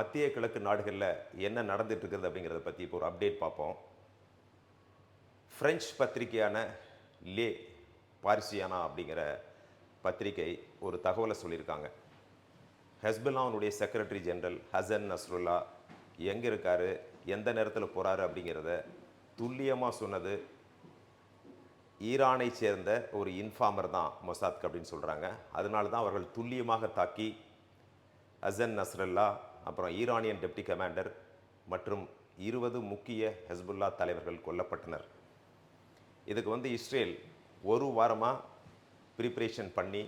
மத்திய கிழக்கு நாடுகளில் என்ன நடந்துட்டு இருக்குது அப்படிங்கிறத பற்றி இப்போ ஒரு அப்டேட் பார்ப்போம். ஃப்ரெஞ்ச் பத்திரிகையான லே பாரிசியானா அப்படிங்கிற பத்திரிகை ஒரு தகவலை சொல்லியிருக்காங்க. ஹெஸ்புல்லாவுடைய செக்ரட்டரி ஜெனரல் ஹசன் நஸ்ருல்லா எங்கே இருக்காரு எந்த நேரத்தில் போகிறாரு அப்படிங்கிறத துல்லியமாக சொன்னது ஈரானை சேர்ந்த ஒரு இன்ஃபார்மர் தான் மொசாத்க் அப்படின்னு சொல்கிறாங்க அதனால தான் அவர்கள் துல்லியமாக தாக்கி ஹசன் நஸ்ரல்லா அப்புறம் ஈரானியன் டெப்டி கமாண்டர் மற்றும் இருபது முக்கிய ஹெஸ்புல்லா தலைவர்கள் கொல்லப்பட்டனர். இதுக்கு வந்து இஸ்ரேல் ஒரு வாரமாக ப்ரிப்ரேஷன் பண்ணி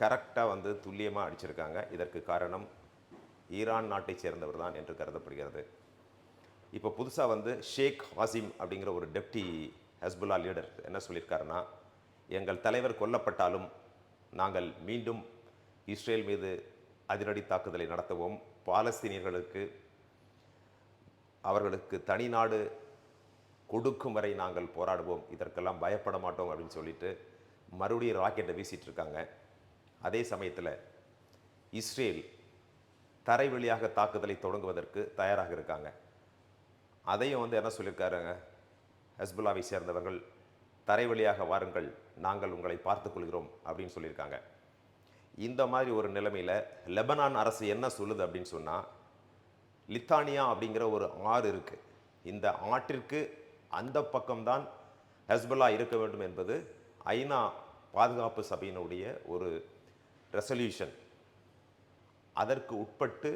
கரெக்டாக வந்து துல்லியமாக அடிச்சிருக்காங்க. இதற்கு காரணம் ஈரான் நாட்டை சேர்ந்தவர் தான் என்று கருதப்படுகிறது. இப்போ புதுசாக வந்து ஷேக் வாசிம் அப்படிங்கிற ஒரு டெப்டி ஹஸ்புல்லா லீடர் என்ன சொல்லியிருக்காருன்னா எங்கள் தலைவர் கொல்லப்பட்டாலும் நாங்கள் மீண்டும் இஸ்ரேல் மீது அதிரடி தாக்குதலை நடத்தவும் பாலஸ்தீனியர்களுக்கு அவர்களுக்கு தனி நாடு கொடுக்கும் வரை நாங்கள் போராடுவோம். இதற்கெல்லாம் பயப்பட மாட்டோம் அப்படின்னு சொல்லிட்டு மறுபடியும் ராக்கெட்டை வீசிட்டு இருக்காங்க. அதே சமயத்தில் இஸ்ரேல் தரை வழியாக தாக்குதலை தொடங்குவதற்கு தயாராக இருக்காங்க. அதையும் வந்து என்ன சொல்லியிருக்காருங்க? ஹஸ்புல்லாவை சேர்ந்தவர்கள் தரை வழியாக வாருங்கள் நாங்கள் உங்களை பார்த்துக்கொள்கிறோம் அப்படின்னு சொல்லியிருக்காங்க. இந்த மாதிரி ஒரு நிலைமையில் லெபனான் அரசு என்ன சொல்லுது அப்படின்னு சொன்னால் லித்தானியா அப்படிங்கிற ஒரு ஆறு இருக்குது இந்த ஆற்றிற்கு அந்த பக்கம்தான் ஹெஸ்புல்லா இருக்க வேண்டும் என்பது ஐநா பாதுகாப்பு சபையினுடைய ஒரு ரெசல்யூஷன். அதற்கு உட்பட்டு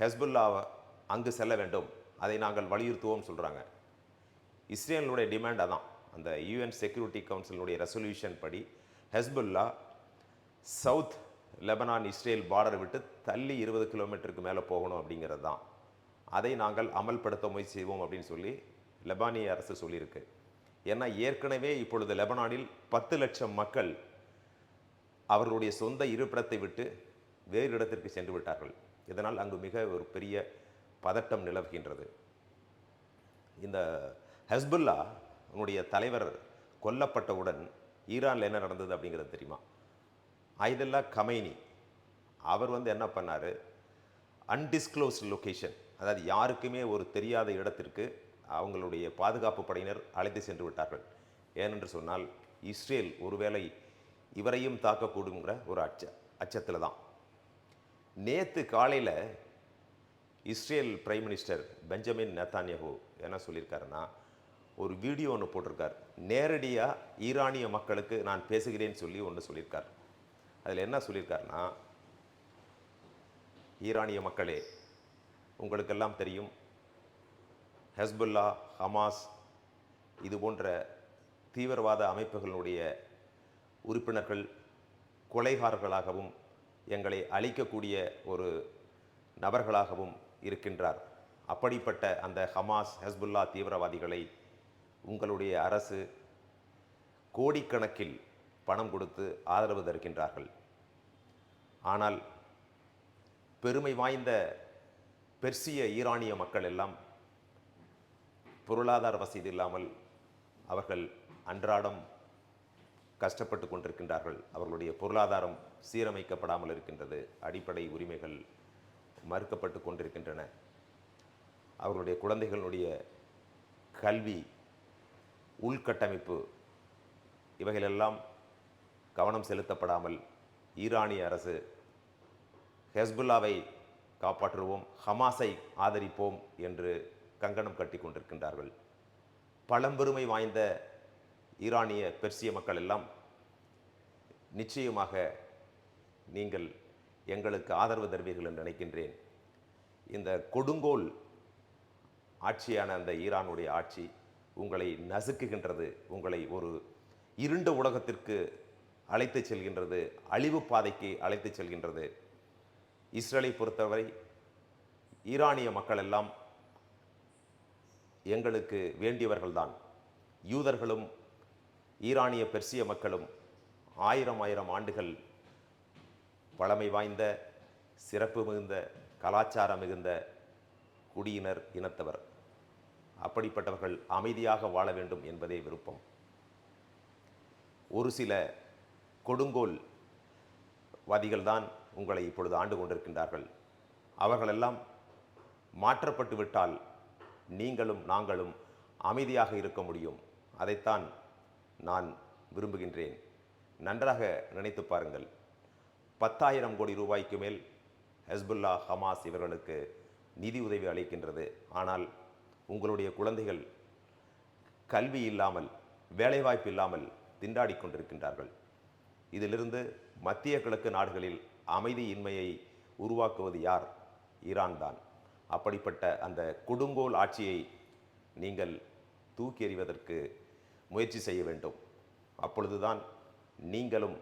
ஹெஸ்புல்லாவை அங்கு செல்ல வேண்டும். அதை நாங்கள் வலியுறுத்துவோம் சொல்கிறாங்க இஸ்ரேலுடைய டிமாண்ட் அதான். அந்த யூஎன் செக்யூரிட்டி கவுன்சிலினுடைய ரெசல்யூஷன் படி Hezbollah south Lebanon Israel border விட்டு தள்ளி இருபது கிலோமீட்டருக்கு மேலே போகணும் அப்படிங்கிறது தான். அதை நாங்கள் அமல்படுத்த முயற்சி செய்வோம் அப்படின்னு சொல்லி லெபானிய அரசு சொல்லியிருக்கு. ஏன்னா ஏற்கனவே இப்பொழுது லெபனானில் பத்து லட்சம் மக்கள் அவர்களுடைய சொந்த இருப்பிடத்தை விட்டு வேறு இடத்திற்கு சென்று விட்டார்கள். இதனால் அங்கு மிக ஒரு பெரிய பதட்டம் நிலவுகின்றது. இந்த ஹஸ்புல்லா உன்னுடைய தலைவர் கொல்லப்பட்டவுடன் ஈரானில் என்ன நடந்தது அப்படிங்கிறது தெரியுமா? ஐதல்லா கமைனி. அவர் வந்து என்ன பண்ணார்? அன்டிஸ்க்ளோஸ்ட் லொக்கேஷன் அதாவது யாருக்குமே ஒரு தெரியாத இடத்திற்கு அவங்களுடைய பாதுகாப்பு படையினர் அழைத்து சென்று விட்டார்கள். ஏனென்று சொன்னால் இஸ்ரேல் ஒருவேளை இவரையும் தாக்கக்கூடுங்கிற ஒரு அச்ச அச்சத்தில் தான். நேற்று காலையில் Israel prime minister Benjamin Netanyahu என்ன சொல்லியிருக்காருன்னா ஒரு வீடியோ ஒன்று போட்டிருக்கார். நேரடியாக ஈரானிய மக்களுக்கு நான் பேசுகிறேன்னு சொல்லி ஒன்று சொல்லியிருக்கார். அதில் என்ன சொல்லியிருக்காருன்னா ஈரானிய மக்களே உங்களுக்கெல்லாம் தெரியும் ஹஸ்புல்லா ஹமாஸ் இது போன்ற தீவிரவாத அமைப்புகளுடைய உறுப்பினர்கள் கொலைகாரர்களாகவும் எங்களை அழிக்கக்கூடிய ஒரு நபர்களாகவும் இருக்கின்றார். அப்படிப்பட்ட அந்த ஹமாஸ் ஹஸ்புல்லா தீவிரவாதிகளை உங்களுடைய அரசு கோடிக்கணக்கில் பணம் கொடுத்து ஆதரவு தருகின்றார்கள். ஆனால் பெருமை வாய்ந்த பெர்சிய ஈரானிய மக்கள் எல்லாம் பொருளாதார வசதி இல்லாமல் அவர்கள் அன்றாடம் கஷ்டப்பட்டு கொண்டிருக்கின்றார்கள். அவர்களுடைய பொருளாதாரம் சீரமைக்கப்படாமல் இருக்கின்றது. அடிப்படை உரிமைகள் மறுக்கப்பட்டு கொண்டிருக்கின்றன. அவர்களுடைய குழந்தைகளுடைய கல்வி உள்கட்டமைப்பு இவைகளெல்லாம் கவனம் செலுத்தப்படாமல் ஈரானிய அரசு ஹெஸ்புல்லாவை காப்பாற்றுவோம் ஹமாஸை ஆதரிப்போம் என்று கங்கணம் கட்டி கொண்டிருக்கின்றார்கள். பழம்பெருமை வாய்ந்த ஈரானிய பெர்சிய மக்கள் எல்லாம் நிச்சயமாக நீங்கள் எங்களுக்கு ஆதரவு தருவீர்கள் என்று நினைக்கின்றேன். இந்த கொடுங்கோல் ஆட்சியான அந்த ஈரானுடைய ஆட்சி உங்களை நசுக்குகின்றது. உங்களை ஒரு இருண்ட உலகத்திற்கு அழைத்து செல்கின்றது அழிவு பாதைக்கு அழைத்து செல்கின்றது. இஸ்ரேலை பொறுத்தவரை ஈரானிய மக்கள் எல்லாம் எங்களுக்கு வேண்டியவர்கள்தான். யூதர்களும் ஈரானிய பெர்சிய மக்களும் ஆயிரம் ஆயிரம் ஆண்டுகள் பழமை வாய்ந்த சிறப்பு மிகுந்த கலாச்சாரம் மிகுந்த குடியினர் இனத்தவர். அப்படிப்பட்டவர்கள் அமைதியாக வாழ வேண்டும் என்பதே விருப்பம். ஒரு சில கொடுங்கோல் வாதிகள்தான் உங்களை இப்பொழுது ஆண்டு கொண்டிருக்கின்றார்கள். அவர்களெல்லாம் மாற்றப்பட்டு விட்டால் நீங்களும் நாங்களும் அமைதியாக இருக்க முடியும். அதைத்தான் நான் விரும்புகின்றேன். நன்றாக நினைத்து பாருங்கள். பத்தாயிரம் கோடி ரூபாய்க்கு மேல் ஹஸ்புல்லா ஹமாஸ் இவர்களுக்கு நிதி உதவி அளிக்கின்றது. ஆனால் உங்களுடைய குழந்தைகள் கல்வி இல்லாமல் வேலைவாய்ப்பு இல்லாமல் திண்டாடி கொண்டிருக்கின்றார்கள். இதிலிருந்து மத்திய கிழக்கு நாடுகளில் அமைதியின்மையை உருவாக்குவது யார்? ஈரான் தான். அப்படிப்பட்ட அந்த கொடுங்கோல் ஆட்சியை நீங்கள் தூக்கி எறிவதற்கு முயற்சி செய்ய வேண்டும். அப்பொழுதுதான் நீங்களும்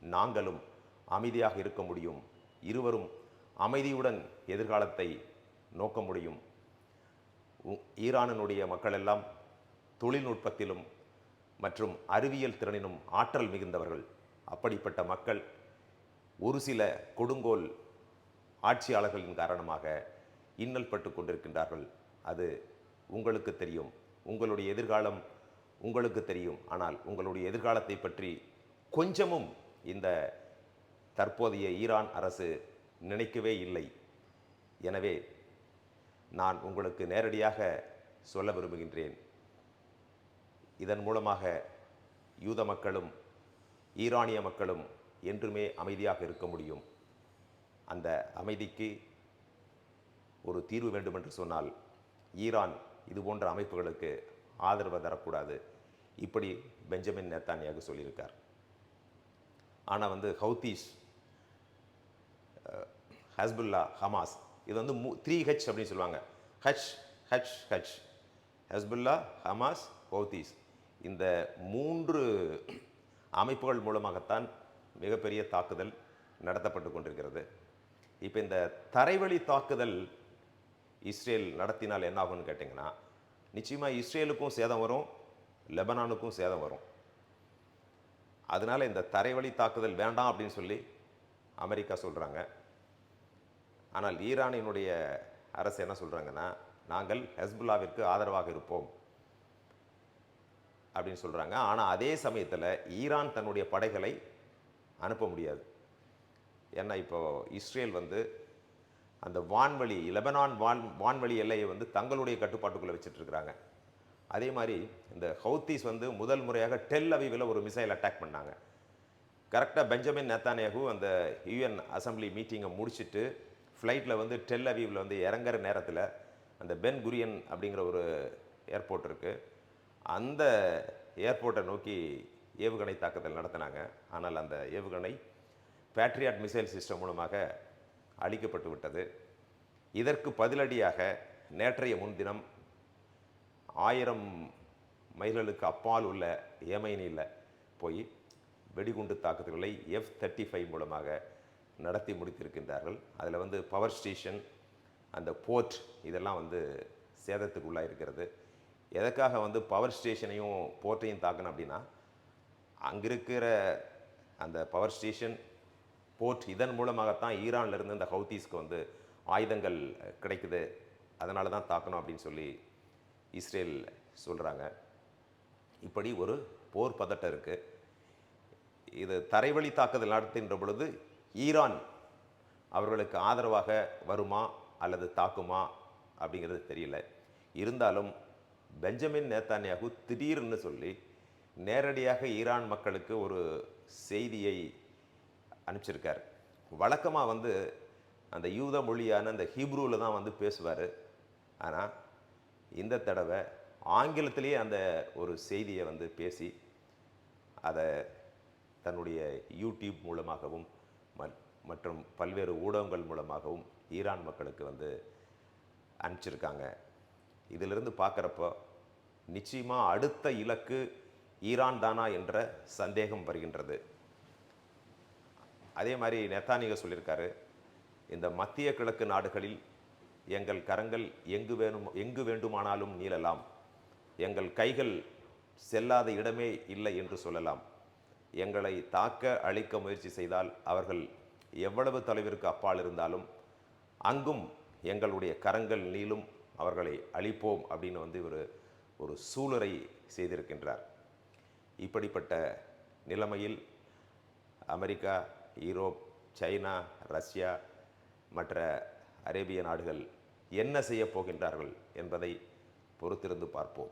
நாங்களும் அமைதியாக இருக்க முடியும். இருவரும் அமைதியுடன் எதிர்காலத்தை நோக்க முடியும். உ- ஈரானினுடைய மக்கள் எல்லாம் தொழில்நுட்பத்திலும் மற்றும் அறிவியல் திறனிலும் ஆற்றல் மிகுந்தவர்கள். அப்படிப்பட்ட மக்கள் ஒரு சில கொடுங்கோல் ஆட்சியாளர்களின் காரணமாக இன்னல் பட்டு கொண்டிருக்கின்றார்கள். அது உங்களுக்கு தெரியும். உங்களுடைய எதிர்காலம் உங்களுக்கு தெரியும். ஆனால் உங்களுடைய எதிர்காலத்தை பற்றி கொஞ்சமும் இந்த தற்போதைய ஈரான் அரசு நினைக்கவே இல்லை. எனவே நான் உங்களுக்கு நேரடியாக சொல்ல விரும்புகின்றேன். இதன் மூலமாக யூத மக்களும் ஈரானிய மக்களும் என்றுமே அமைதியாக இருக்க முடியும். அந்த அமைதிக்கு ஒரு தீர்வு வேண்டும் என்று சொன்னால் ஈரான் இது போன்ற அமைப்புகளுக்கு ஆதரவு தரக்கூடாது. இப்படி பெஞ்சமின் நேத்தானியாக சொல்லியிருக்கார். ஆனால் வந்து ஹவுதீஸ் ஹஸ்புல்லா ஹமாஸ் இது வந்து மூ த்ரீ ஹெச் அப்படின்னு சொல்லுவாங்க. H H H Hezbollah Hamas Houthis. இந்த மூன்று அமைப்புகள் மூலமாகத்தான் மிகப்பெரிய தாக்குதல் நடத்தப்பட்டு கொண்டிருக்கிறது. இப்போ இந்த தரைவழி தாக்குதல் இஸ்ரேல் நடத்தினால் என்ன ஆகும்னு கேட்டிங்கன்னா நிச்சயமாக இஸ்ரேலுக்கும் சேதம் வரும் லெபனானுக்கும் சேதம் வரும். அதனால இந்த தரைவழி தாக்குதல் வேண்டாம் அப்படின்னு சொல்லி அமெரிக்கா சொல்கிறாங்க ஆனால் ஈரானினுடைய அரசு என்ன சொல்கிறாங்கன்னா நாங்கள் ஹெஸ்புல்லாவிற்கு ஆதரவாக இருப்போம். அப்படின்னு சொல்கிறாங்க ஆனால் அதே சமயத்தில் ஈரான் தன்னுடைய படைகளை அனுப்ப முடியாது. ஏன்னா இப்போ இஸ்ரேல் வந்து அந்த வான்வழி லெபனான் வான் வான்வழி எல்லையை வந்து தங்களுடைய கட்டுப்பாட்டுக்குள்ளே வச்சுட்ருக்குறாங்க. அதே மாதிரி இந்த ஹவுத்தீஸ் வந்து முதல் முறையாக டெல் அவிவில் ஒரு மிசைல் அட்டாக் பண்ணாங்க. கரெக்டாக பெஞ்சமின் நேத்தானியாகு அந்த யூஎன் அசம்பிளி மீட்டிங்கை முடிச்சுட்டு ஃப்ளைட்டில் வந்து டெல் அவீவில் வந்து இறங்குற நேரத்தில் அந்த பென் குரியன் அப்படிங்கிற ஒரு ஏர்போர்ட் இருக்குது அந்த ஏர்போர்ட்டை நோக்கி ஏவுகணை தாக்குதல் நடத்தினாங்க. ஆனால் அந்த ஏவுகணை பேட்ரியாட் மிசைல் சிஸ்டம் மூலமாக அழிக்கப்பட்டு விட்டது. இதற்கு பதிலடியாக நேற்றைய முன்தினம் ஆயிரம் மைல்களுக்கு அப்பால் உள்ள ஏமைனியில் போய் வெடிகுண்டு தாக்குதல்களை எஃப் தேர்ட்டி ஃபைவ் மூலமாக நடத்தி முடித்திருக்கின்றார்கள். அதில் வந்து பவர் ஸ்டேஷன் அந்த போர்ட் இதெல்லாம் வந்து சேதத்துக்குள்ளாக இருக்கிறது எதற்காக வந்து பவர் ஸ்டேஷனையும் போர்ட்டையும் தாக்கணும் அப்படின்னா அங்கே இருக்கிற அந்த பவர் ஸ்டேஷன் போர்ட் இதன் மூலமாகத்தான் ஈரான்லேருந்து இந்த ஹவுத்தீஸ்க்கு வந்து ஆயுதங்கள் கிடைக்குது. அதனால தான் தாக்கணும் அப்படின்னு சொல்லி இஸ்ரேல் சொல்கிறாங்க இப்படி ஒரு போர் பதட்டம் இருக்குது இது தரைவழி தாக்குதல் நடத்துகின்ற பொழுது ஈரான் அவர்களுக்கு ஆதரவாக வருமா அல்லது தாக்குமா அப்படிங்கிறது தெரியல. இருந்தாலும் பெஞ்சமின் நேத்தானியாகு திடீர்னு சொல்லி நேரடியாக ஈரான் மக்களுக்கு ஒரு செய்தியை அனுப்பிச்சிருக்கார். வழக்கமாக வந்து அந்த யூத மொழியான அந்த ஹீப்ரூவில் தான் வந்து பேசுவார். ஆனால் இந்த தடவை ஆங்கிலத்திலேயே அந்த ஒரு செய்தியை வந்து பேசி அதை தன்னுடைய யூடியூப் மூலமாகவும் மற்றும் பல்வேறு ஊடகங்கள் மூலமாகவும் ஈரான் மக்களுக்கு வந்து அனுப்பிச்சிருக்காங்க. இதிலிருந்து பார்க்குறப்போ நிச்சயமாக அடுத்த இலக்கு ஈரான் தானா என்ற சந்தேகம் வருகின்றது. அதே மாதிரி நெத்தானிக சொல்லியிருக்காரு இந்த மத்திய கிழக்கு நாடுகளில் எங்கள் கரங்கள் எங்கு வேணும் எங்கு வேண்டுமானாலும் நீளலாம். எங்கள் கைகள் செல்லாத இடமே இல்லை என்று சொல்லலாம். எங்களை தாக்க அழிக்க முயற்சி செய்தால் அவர்கள் எவ்வளவு தொலைவிற்கு அப்பால் இருந்தாலும் அங்கும் எங்களுடைய கரங்கள் நீளும் அவர்களை அழிப்போம் அப்படின்னு வந்து இவர் ஒரு சூளுரை செய்திருக்கின்றார். இப்படிப்பட்ட நிலைமையில் அமெரிக்கா ஈரோப் சைனா ரஷ்யா மற்ற அரேபிய நாடுகள் என்ன செய்யப் போகின்றார்கள் என்பதை பொறுத்திருந்து பார்ப்போம்.